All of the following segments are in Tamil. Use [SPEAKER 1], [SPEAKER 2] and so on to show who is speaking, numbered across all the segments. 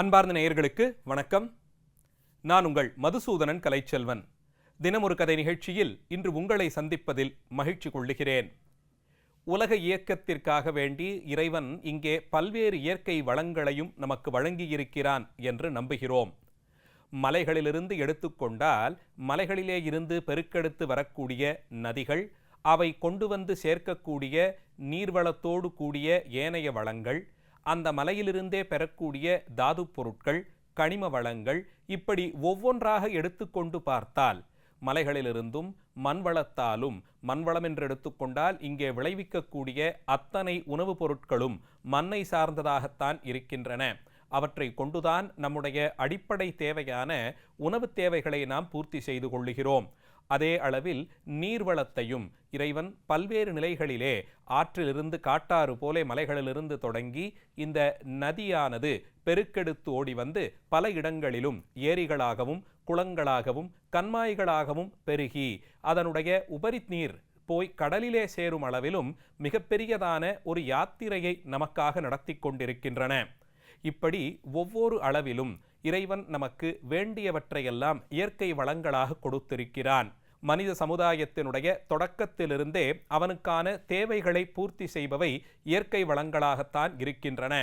[SPEAKER 1] அன்பார்ந்த நேயர்களுக்கு வணக்கம். நான் உங்கள் மதுசூதனன் கலைச்செல்வன். தினமொரு கதை நிகழ்ச்சியில் இன்று உங்களை சந்திப்பதில் மகிழ்ச்சி கொள்ளுகிறேன். உலக இயக்கத்திற்காக வேண்டி இறைவன் இங்கே பல்வேறு இயற்கை வளங்களையும் நமக்கு வழங்கியிருக்கிறான் என்று நம்புகிறோம். மலைகளிலிருந்து எடுத்துக்கொண்டால் மலைகளிலே இருந்து பெருக்கெடுத்து வரக்கூடிய நதிகள் அவை கொண்டு வந்து சேர்க்கக்கூடிய நீர்வளத்தோடு கூடிய ஏனைய வளங்கள் அந்த மலையிலிருந்தே பெறக்கூடிய தாதுப் பொருட்கள் கனிம வளங்கள் இப்படி ஒவ்வொன்றாக எடுத்துக்கொண்டு பார்த்தால் மலைகளிலிருந்தும் மண்வளத்தாலும் மண்வளம் என்று எடுத்துக்கொண்டால் இங்கே விளைவிக்கக்கூடிய அத்தனை உணவுப் பொருட்களும் மண்ணை சார்ந்ததாகத்தான் இருக்கின்றன. அவற்றை கொண்டுதான் நம்முடைய அடிப்படை தேவையான உணவுத் தேவைகளை நாம் பூர்த்தி செய்து கொள்ளுகிறோம். அதே அளவில் நீர்வளத்தையும் இறைவன் பல்வேறு நிலைகளிலே ஆற்றிலிருந்து காட்டாறு போலே மலைகளிலிருந்து தொடங்கி இந்த நதியானது பெருக்கெடுத்து ஓடி வந்து பல இடங்களிலும் ஏரிகளாகவும் குளங்களாகவும் கண்மாய்களாகவும் பெருகி அதனுடைய உபரி நீர் போய் கடலிலே சேரும் அளவிலும் மிகப்பெரியதான ஒரு யாத்திரையை நமக்காக நடத்தி கொண்டிருக்கின்றன. இப்படி ஒவ்வொரு அளவிலும் இறைவன் நமக்கு வேண்டியவற்றையெல்லாம் இயற்கை வளங்களாக கொடுத்திருக்கிறான். மனித சமுதாயத்தினுடைய தொடக்கத்திலிருந்தே அவனுக்கான தேவைகளை பூர்த்தி செய்பவை இயற்கை வளங்களாகத்தான் இருக்கின்றன.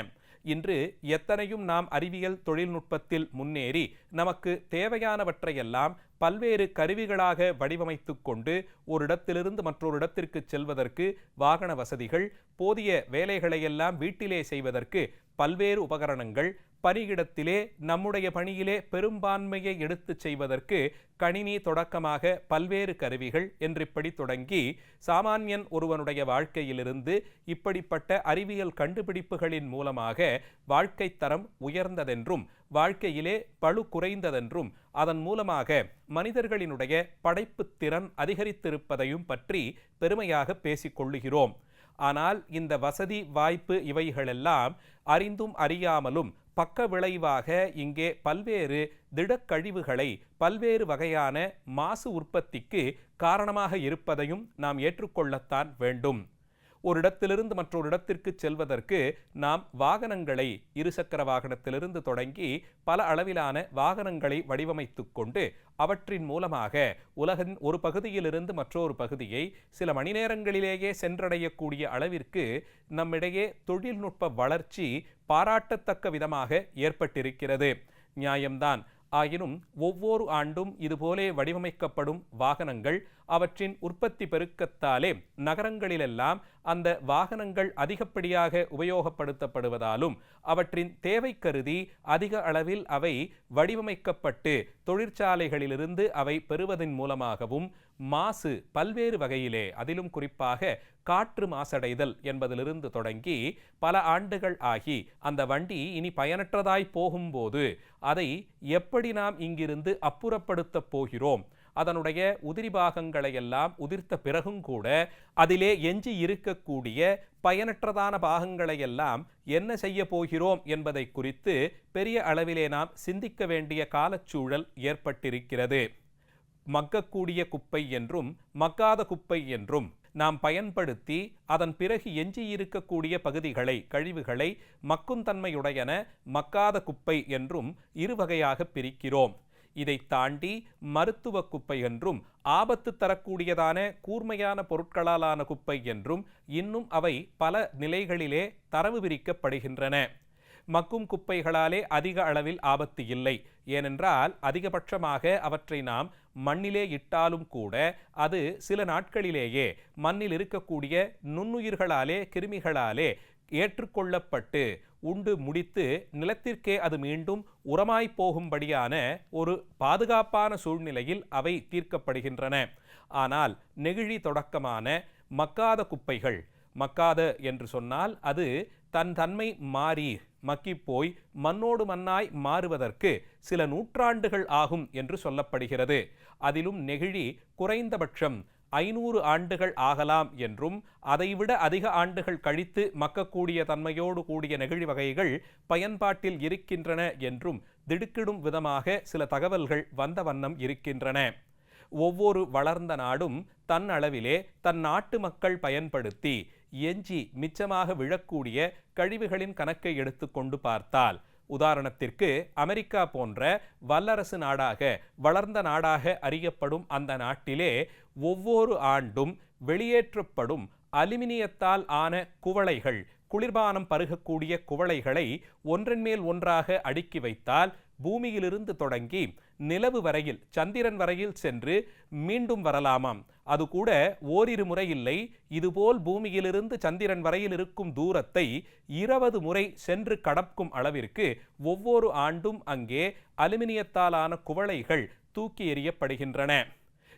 [SPEAKER 1] இன்று எத்தனையும் நாம் அறிவியல் தொழில்நுட்பத்தில் முன்னேறி நமக்கு தேவையானவற்றையெல்லாம் பல்வேறு கருவிகளாக வடிவமைத்து கொண்டு ஒரு இடத்திலிருந்து மற்றொரு இடத்திற்கு செல்வதற்கு வாகன வசதிகள் போதிய வேலைகளையெல்லாம் வீட்டிலே செய்வதற்கு பல்வேறு உபகரணங்கள் பணியிடத்திலே நம்முடைய பணியிலே பெரும்பான்மையை எடுத்துச் செய்வதற்கு கணினி தொடக்கமாக பல்வேறு கருவிகள் என்று இப்படி தொடங்கி சாமானியன் ஒருவனுடைய வாழ்க்கையிலிருந்து இப்படிப்பட்ட அறிவியல் கண்டுபிடிப்புகளின் மூலமாக வாழ்க்கை தரம் உயர்ந்ததென்றும் வாழ்க்கையிலே பழு குறைந்ததென்றும் அதன் மூலமாக மனிதர்களினுடைய படைப்பு திறன் அதிகரித்திருப்பதையும் பற்றி பெருமையாக பேசிக்கொள்ளுகிறோம் ஆனால் இந்த வசதி வாய்ப்பு இவைகளெல்லாம் அறிந்தும் அறியாமலும் பக்க விளைவாக இங்கே பல்வேறு திடக்கழிவுகளை பல்வேறு வகையான மாசு உற்பத்திக்கு காரணமாக இருப்பதையும் நாம் ஏற்றுக்கொள்ளத்தான் வேண்டும். ஒரு இடத்திலிருந்து மற்றொரு இடத்திற்கு செல்வதற்கு நாம் வாகனங்களை இருசக்கர வாகனத்திலிருந்து தொடங்கி பல அளவிலான வாகனங்களை வடிவமைத்து கொண்டு அவற்றின் மூலமாக உலகின் ஒரு பகுதியிலிருந்து மற்றொரு பகுதியை சில மணி நேரங்களிலேயே சென்றடையக்கூடிய அளவிற்கு நம்மிடையே தொழில்நுட்ப வளர்ச்சி பாராட்டத்தக்க விதமாக ஏற்பட்டிருக்கிறது. நியாயம்தான். ஆயினும் ஒவ்வொரு ஆண்டும் இதுபோலே வடிவமைக்கப்படும் வாகனங்கள் அவற்றின் உற்பத்தி பெருக்கத்தாலே நகரங்களிலெல்லாம் அந்த வாகனங்கள் அதிகப்படியாக உபயோகப்படுத்தப்படுவதாலும் அவற்றின் தேவை கருதி அதிக அளவில் அவை வடிவமைக்கப்பட்டு தொழிற்சாலைகளிலிருந்து அவை பெறுவதன் மூலமாகவும் மாசு பல்வேறு வகையிலே அதிலும் குறிப்பாக காற்று மாசடைதல் என்பதிலிருந்து தொடங்கி பல ஆண்டுகள் ஆகி அந்த வண்டி இனி பயனற்றதாய் போகும்போது அதை எப்படி நாம் இங்கிருந்து அப்புறப்படுத்தப் போகிறோம்? அதனுடைய உதிரி பாகங்களை எல்லாம் உதிர்த்த பிறகும் கூட அதிலே எஞ்சி இருக்கக்கூடிய பயனற்றதான பாகங்களை எல்லாம் என்ன செய்ய போகிறோம் என்பதை குறித்து பெரிய அளவிலே நாம் சிந்திக்க வேண்டிய காலச்சூழல் ஏற்பட்டிருக்கிறது. மக்கக்கூடிய குப்பை என்றும் மக்காத குப்பை என்றும் நாம் பயன்படுத்தி அதன் பிறகு எஞ்சியிருக்கக்கூடிய பகுதிகளை கழிவுகளை மக்கும் தன்மையுடையன மக்காத குப்பை என்றும் இருவகையாக பிரிக்கிறோம். இதை தாண்டி மருத்துவ குப்பை என்றும் ஆபத்து தரக்கூடியதான கூர்மையான பொருட்களாலான குப்பை என்றும் இன்னும் அவை பல நிலைகளிலே தரவு பிரிக்கப்படுகின்றன மக்கும் குப்பைகளாலே அதிக அளவில் ஆபத்து இல்லை. ஏனென்றால் அதிகபட்சமாக அவற்றை நாம் மண்ணிலே இட்டாலும் கூட அது சில நாட்களிலேயே மண்ணில் இருக்கக்கூடிய நுண்ணுயிர்களாலே கிருமிகளாலே ஏற்றுக்கொள்ளப்பட்டு உண்டு முடித்து நிலத்திற்கே அது மீண்டும் உரமாய் போகும்படியான ஒரு பாதுகாப்பான சூழ்நிலையில் அவை தீர்க்கப்படுகின்றன. ஆனால் நெகிழி தொடக்கமான மக்காத குப்பைகள் மக்காத என்று சொன்னால் அது தன் தன்மை மாறி மக்கிப்போய் மண்ணோடு மண்ணாய் மாறுவதற்கு சில நூற்றாண்டுகள் ஆகும் என்று சொல்லப்படுகிறது. அதிலும் நெகிழி குறைந்தபட்சம் ஐநூறு ஆண்டுகள் ஆகலாம் என்றும் அதைவிட அதிக ஆண்டுகள் கழித்து மக்கக்கூடிய தன்மையோடு கூடிய நெகிழி வகைகள் பயன்பாட்டில் இருக்கின்றன என்றும் திடுக்கிடும் விதமாக சில தகவல்கள் வந்த வண்ணம் இருக்கின்றன. ஒவ்வொரு வளர்ந்த நாடும் தன் அளவிலே தன் நாட்டு மக்கள் பயன்படுத்தி எஞ்சி மிச்சமாக விழக்கூடிய கழிவுகளின் கணக்கை எடுத்துக்கொண்டு பார்த்தால் உதாரணத்திற்கு அமெரிக்கா போன்ற வல்லரசு நாடாக வளர்ந்த நாடாக அறியப்படும் அந்த நாட்டிலே ஒவ்வொரு ஆண்டும் வெளியேற்றப்படும் அலுமினியத்தால் ஆன குவளைகள் குளிர்பானம் பருகக்கூடிய குவளைகளை ஒன்றன் மேல் ஒன்றாக அடுக்கி வைத்தால் பூமியிலிருந்து தொடங்கி நிலவு வரையில் சந்திரன் வரையில் சென்று மீண்டும் வரலாமாம். அது கூட ஓரிரு முறை இல்லை. இதுபோல் பூமியிலிருந்து சந்திரன் வரையில் இருக்கும் தூரத்தை இருபது முறை சென்று கடக்கும் அளவிற்கு ஒவ்வொரு ஆண்டும் அங்கே அலுமினியத்தாலான குவளைகள் தூக்கி எறியப்படுகின்றன.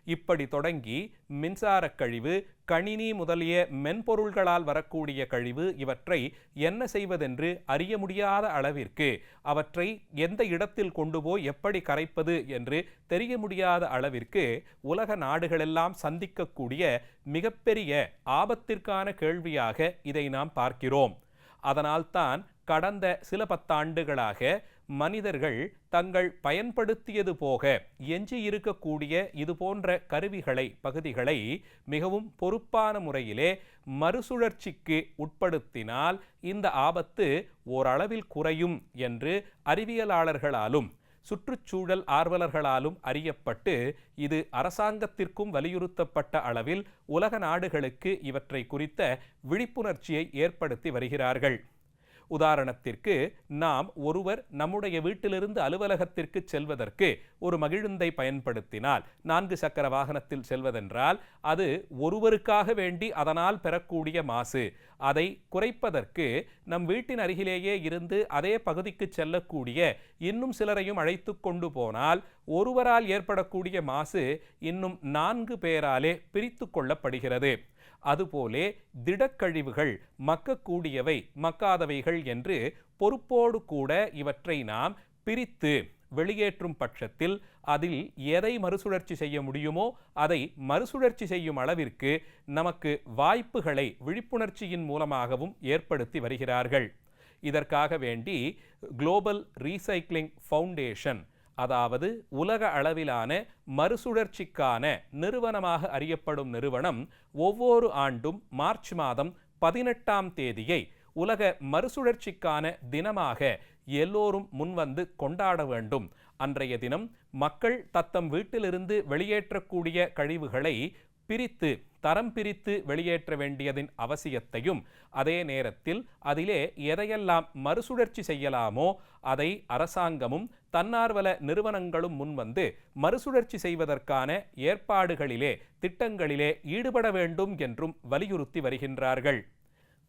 [SPEAKER 1] இப்படி தொடங்கி மின்சாரக் கழிவு கணினி முதலிய மென்பொருள்களால் வரக்கூடிய கழிவு இவற்றை என்ன செய்வதென்று அறிய முடியாத அளவிற்கு அவற்றை எந்த இடத்தில் கொண்டு போய் எப்படி கரைப்பது என்று தெரிய முடியாத அளவிற்கு உலக நாடுகளெல்லாம் சந்திக்கக்கூடிய மிகப்பெரிய ஆபத்திற்கான கேள்வியாக இதை நாம் பார்க்கிறோம். அதனால்தான் கடந்த சில பத்தாண்டுகளாக மனிதர்கள் தங்கள் பயன்படுத்தியது போக எஞ்சி இருக்கக்கூடிய இதுபோன்ற கருவிகளை பகுதிகளை மிகவும் பொறுப்பான முறையிலே மறுசுழற்சிக்கு உட்படுத்தினால் இந்த ஆபத்து ஓரளவில் குறையும் என்று அறிவியலாளர்களாலும் சுற்றுச்சூழல் ஆர்வலர்களாலும் அறியப்பட்டு இது அரசாங்கத்திற்கும் வலியுறுத்தப்பட்ட அளவில் உலக நாடுகளுக்கு இவற்றை குறித்த விழிப்புணர்ச்சியை ஏற்படுத்தி வருகிறார்கள். உதாரணத்திற்கு நாம் ஒருவர் நம்முடைய வீட்டிலிருந்து அலுவலகத்திற்கு செல்வதற்கு ஒரு மகிழுந்தை பயன்படுத்தினால் நான்கு சக்கர வாகனத்தில் செல்வதென்றால் அது ஒருவருக்காக வேண்டி அதனால் பெறக்கூடிய மாசு. அதை குறைப்பதற்கு நம் வீட்டின் அருகிலேயே இருந்து அதே பகுதிக்கு செல்லக்கூடிய இன்னும் சிலரையும் அழைத்து கொண்டு போனால் ஒருவரால் ஏற்படக்கூடிய மாசு இன்னும் நான்கு பேராலே பிரித்து கொள்ளப்படுகிறது. அதுபோலே திடக்கழிவுகள் மக்கக்கூடியவை மக்காதவைகள் என்று பொறுப்போடு கூட இவற்றை நாம் பிரித்து வெளியேற்றும் பட்சத்தில் அதில் எதை மறுசுழற்சி செய்ய முடியுமோ அதை மறுசுழற்சி செய்யும் அளவிற்கு நமக்கு வாய்ப்புகளை விழிப்புணர்ச்சியின் மூலமாகவும் ஏற்படுத்தி வருகிறார்கள். இதற்காக வேண்டி குளோபல் ரீசைக்ளிங் ஃபவுண்டேஷன் அதாவது உலக அளவிலான மறுசுழற்சிக்கான நிறுவனமாக அறியப்படும் நிறுவனம் ஒவ்வொரு ஆண்டும் மார்ச் மாதம் பதினெட்டாம் தேதியை உலக மறுசுழற்சிக்கான தினமாக எல்லோரும் முன்வந்து கொண்டாட வேண்டும். அன்றைய தினம் மக்கள் தத்தம் வீட்டிலிருந்து வெளியேற்றக்கூடிய கழிவுகளை பிரித்து தரம் பிரித்து வெளியேற்ற வேண்டியதின் அவசியத்தையும் அதே நேரத்தில் அதிலே எதையெல்லாம் மறுசுழற்சி செய்யலாமோ அதை அரசாங்கமும் தன்னார்வல நிறுவனங்களும் முன்வந்து மறுசுழற்சி செய்வதற்கான ஏற்பாடுகளிலே திட்டங்களிலே ஈடுபட வேண்டும் என்றும் வலியுறுத்தி வருகின்றார்கள்.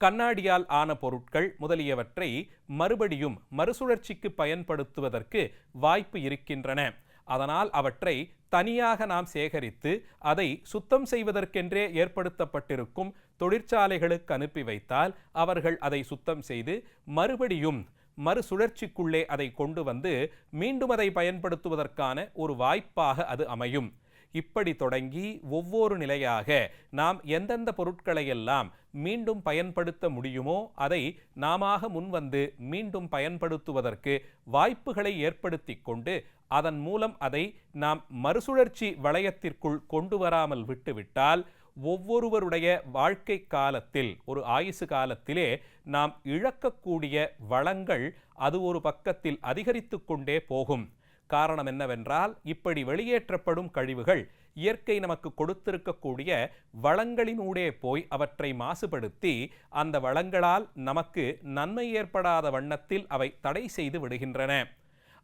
[SPEAKER 1] கண்ணாடியால் ஆன பொருட்கள் முதலியவற்றை மறுபடியும் மறுசுழற்சிக்கு பயன்படுத்துவதற்கு வாய்ப்பு இருக்கின்றன. அதனால் அவற்றை தனியாக நாம் சேகரித்து அதை சுத்தம் செய்வதற்கென்றே ஏற்படுத்தப்பட்டிருக்கும் தொழிற்சாலைகளுக்கு அனுப்பி வைத்தால் அவர்கள் அதை சுத்தம் செய்து மறுபடியும் மறுசுழற்சிக்குள்ளே அதை கொண்டு வந்து மீண்டும் அதை பயன்படுத்துவதற்கான ஒரு வாய்ப்பாக அது அமையும். இப்படி தொடங்கி ஒவ்வொரு நிலையாக நாம் எந்தெந்த பொருட்களையெல்லாம் மீண்டும் பயன்படுத்த முடியுமோ அதை நாம முன்வந்து மீண்டும் பயன்படுத்துவதற்கு வாய்ப்புகளை ஏற்படுத்தி கொண்டு அதன் மூலம் அதை நாம் மறுசுழற்சி வளையத்திற்குள் கொண்டு வராமல் விட்டுவிட்டால் ஒவ்வொருவருடைய வாழ்க்கை காலத்தில் ஒரு ஆயுசு காலத்திலே நாம் இழக்கக்கூடிய வளங்கள் அது ஒரு பக்கத்தில் அதிகரித்து கொண்டே போகும். காரணம் என்னவென்றால் இப்படி வெளியேற்றப்படும் கழிவுகள் இயற்கை நமக்கு கொடுத்திருக்கக்கூடிய வளங்களினூடே போய் அவற்றை மாசுபடுத்தி அந்த வளங்களால் நமக்கு நன்மை ஏற்படாத வண்ணத்தில் அவை தடை செய்து விடுகின்றன.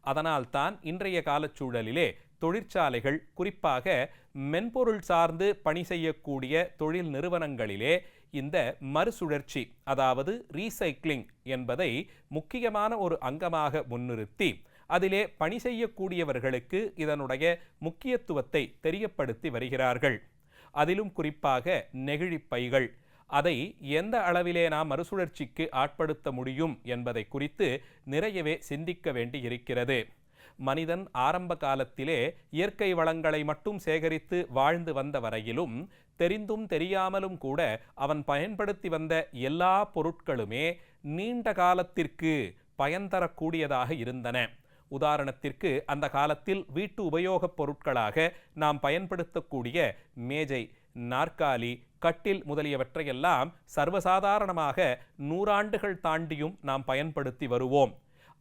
[SPEAKER 1] அதனால்தான் இன்றைய காலச்சூழலிலே தொழிற்சாலைகள் குறிப்பாக மென்பொருள் சார்ந்து பணி செய்யக்கூடிய தொழில் நிறுவனங்களிலே இந்த மறுசுழற்சி அதாவது ரீசைக்ளிங் என்பதை முக்கியமான ஒரு அங்கமாக முன்னிறுத்தி அதிலே பணி செய்யக்கூடியவர்களுக்கு இதனுடைய முக்கியத்துவத்தை தெரியப்படுத்தி வருகிறார்கள். அதிலும் குறிப்பாக நெகிழிப்பைகள் அதை எந்த அளவிலே நாம் மறுசுழற்சிக்கு ஆட்படுத்த முடியும் என்பதை குறித்து நிறையவே சிந்திக்க வேண்டி இருக்கிறது மனிதன் ஆரம்ப காலத்திலே இயற்கை வளங்களை மட்டும் சேகரித்து வாழ்ந்து வந்த வரையிலும் தெரிந்தும் தெரியாமலும் கூட அவன் பயன்படுத்தி வந்த எல்லா பொருட்களுமே நீண்ட காலத்திற்கு பயன் தரக்கூடியதாக இருந்தன. உதாரணத்திற்கு அந்த காலத்தில் வீட்டு உபயோகப் பொருட்களாக நாம் பயன்படுத்தக்கூடிய மேஜை நாற்காலி கட்டில் முதலியவற்றையெல்லாம் சர்வசாதாரணமாக நூறாண்டுகள் தாண்டியும் நாம் பயன்படுத்தி வருவோம்.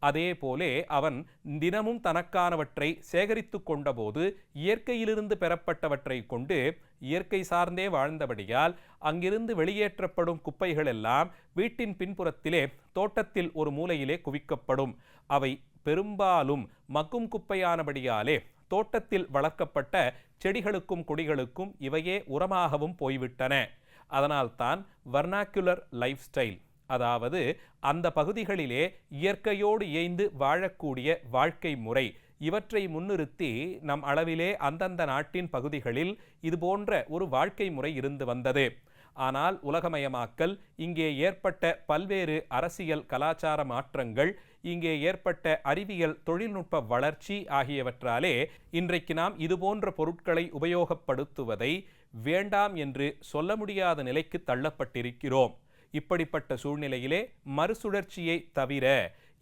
[SPEAKER 1] அதே போலே அவன் தினமும் தனக்கானவற்றை சேகரித்து கொண்டபோது இயற்கையிலிருந்து பெறப்பட்டவற்றை கொண்டு இயற்கை சார்ந்தே வாழ்ந்தபடியால் அங்கிருந்து வெளியேற்றப்படும் குப்பைகள் எல்லாம் வீட்டின் பின்புறத்திலே தோட்டத்தில் ஒரு மூலையிலே குவிக்கப்படும். அவை பெரும்பாலும் மக்கும் குப்பையானபடியாலே தோட்டத்தில் வளர்க்கப்பட்ட செடிகளுக்கும் கொடிகளுக்கும் இவையே உரமாகவும் போய்விட்டன. அதனால்தான் வர்னாக்குலர் லைஃப் ஸ்டைல் அதாவது அந்த பகுதிகளிலே இயற்கையோடு இயைந்து வாழக்கூடிய வாழ்க்கை முறை இவற்றை முன்னிறுத்தி நம் அளவிலே அந்தந்த நாட்டின் பகுதிகளில் இது போன்ற ஒரு வாழ்க்கை முறை இருந்து வந்தது. ஆனால் உலகமயமாக்கல் இங்கே ஏற்பட்ட பல்வேறு அரசியல் கலாச்சார மாற்றங்கள் இங்கே ஏற்பட்ட அறிவியல் தொழில்நுட்ப வளர்ச்சி ஆகியவற்றாலே இன்றைக்கு நாம் இதுபோன்ற பொருட்களை உபயோகப்படுத்துவதை வேண்டாம் என்று சொல்ல முடியாத நிலைக்கு தள்ளப்பட்டிருக்கிறோம். இப்படிப்பட்ட சூழ்நிலையிலே மறுசுழற்சியை தவிர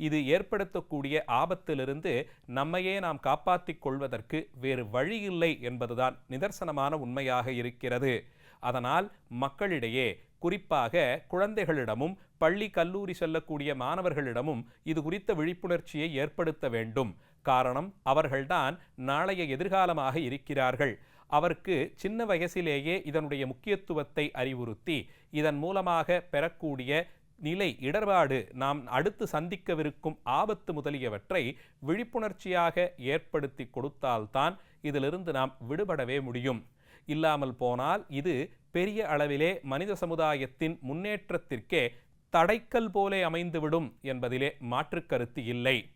[SPEAKER 1] இது ஏற்படுத்தக்கூடிய ஆபத்திலிருந்து நம்மையே நாம் காப்பாற்றிக் கொள்வதற்கு வேறு வழியில்லை என்பதுதான் நிதர்சனமான உண்மையாக இருக்கிறது. அதனால் மக்களிடையே குறிப்பாக குழந்தைகளிடமும் பள்ளி கல்லூரி செல்லக்கூடிய மாணவர்களிடமும் இது குறித்த விழிப்புணர்ச்சியை ஏற்படுத்த வேண்டும். காரணம் அவர்கள்தான் நாளைய எதிர்காலமாக இருக்கிறார்கள். அவருக்கு சின்ன வயசிலேயே இதனுடைய முக்கியத்துவத்தை அறிவுறுத்தி இதன் மூலமாக பெறக்கூடிய நிலை இடர்பாடு நாம் அடுத்து சந்திக்கவிருக்கும் ஆபத்து முதலியவற்றை விழிப்புணர்ச்சியாக ஏற்படுத்தி கொடுத்தால்தான் இதிலிருந்து நாம் விடுபடவே முடியும். இல்லாமல் போனால் இது பெரிய அளவிலே மனித சமுதாயத்தின் முன்னேற்றத்திற்கே தடைக்கல் போலே அமைந்துவிடும் என்பதிலே மாற்றுக்கருத்து இல்லை.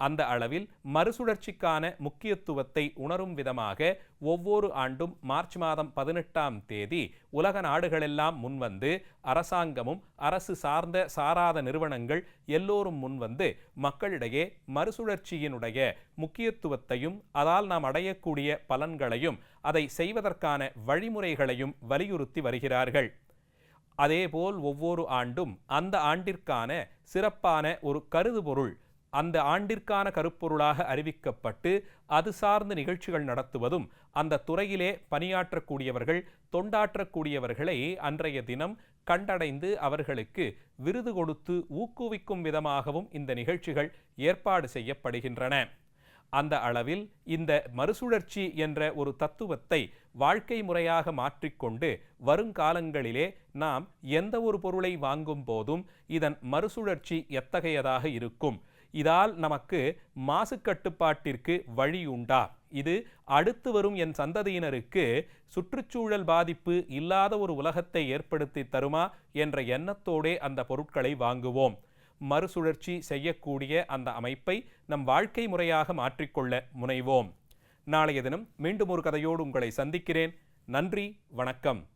[SPEAKER 1] அந்த அளவில் மறுசுழற்சிக்கான முக்கியத்துவத்தை உணரும் விதமாக ஒவ்வொரு ஆண்டும் மார்ச் மாதம் பதினெட்டாம் தேதி உலக நாடுகளெல்லாம் முன்வந்து அரசாங்கமும் அரசு சார்ந்த சாராத நிறுவனங்கள் எல்லோரும் முன்வந்து மக்களிடையே மறுசுழற்சியினுடைய முக்கியத்துவத்தையும் அதால் நாம் அடையக்கூடிய பலன்களையும் அதை செய்வதற்கான வழிமுறைகளையும் வலியுறுத்தி வருகிறார்கள். அதேபோல் ஒவ்வொரு ஆண்டும் அந்த ஆண்டிற்கான சிறப்பான ஒரு கருதுபொருள் அந்த ஆண்டிற்கான கருப்பொருளாக அறிவிக்கப்பட்டு அது சார்ந்த நிகழ்ச்சிகள் நடத்துவதும் அந்த துறையிலே பணியாற்றக்கூடியவர்கள் தொண்டாற்றக்கூடியவர்களை அன்றைய தினம் கண்டடைந்து அவர்களுக்கு விருது கொடுத்து ஊக்குவிக்கும் விதமாகவும் இந்த நிகழ்ச்சிகள் ஏற்பாடு செய்யப்படுகின்றன. அந்த அளவில் இந்த மறுசுழற்சி என்ற ஒரு தத்துவத்தை வாழ்க்கை முறையாக மாற்றிக்கொண்டு வருங்காலங்களிலே நாம் எந்த ஒரு பொருளை வாங்கும் போதும் இதன் மறுசுழற்சி எத்தகையதாக இருக்கும்? இதால் நமக்கு மாசு கட்டுப்பாட்டிற்கு வழி உண்டா இது அடுத்து வரும் என் சந்ததியினருக்கு சுற்றுச்சூழல் பாதிப்பு இல்லாத ஒரு உலகத்தை ஏற்படுத்தி தருமா என்ற எண்ணத்தோடே அந்த பொருட்களை வாங்குவோம். மறுசுழற்சி செய்யக்கூடிய அந்த அமைப்பை நம் வாழ்க்கை முறையாக மாற்றிக்கொள்ள முனைவோம். நாளைய தினம் மீண்டும் ஒரு கதையோடு உங்களை சந்திக்கிறேன். நன்றி வணக்கம்.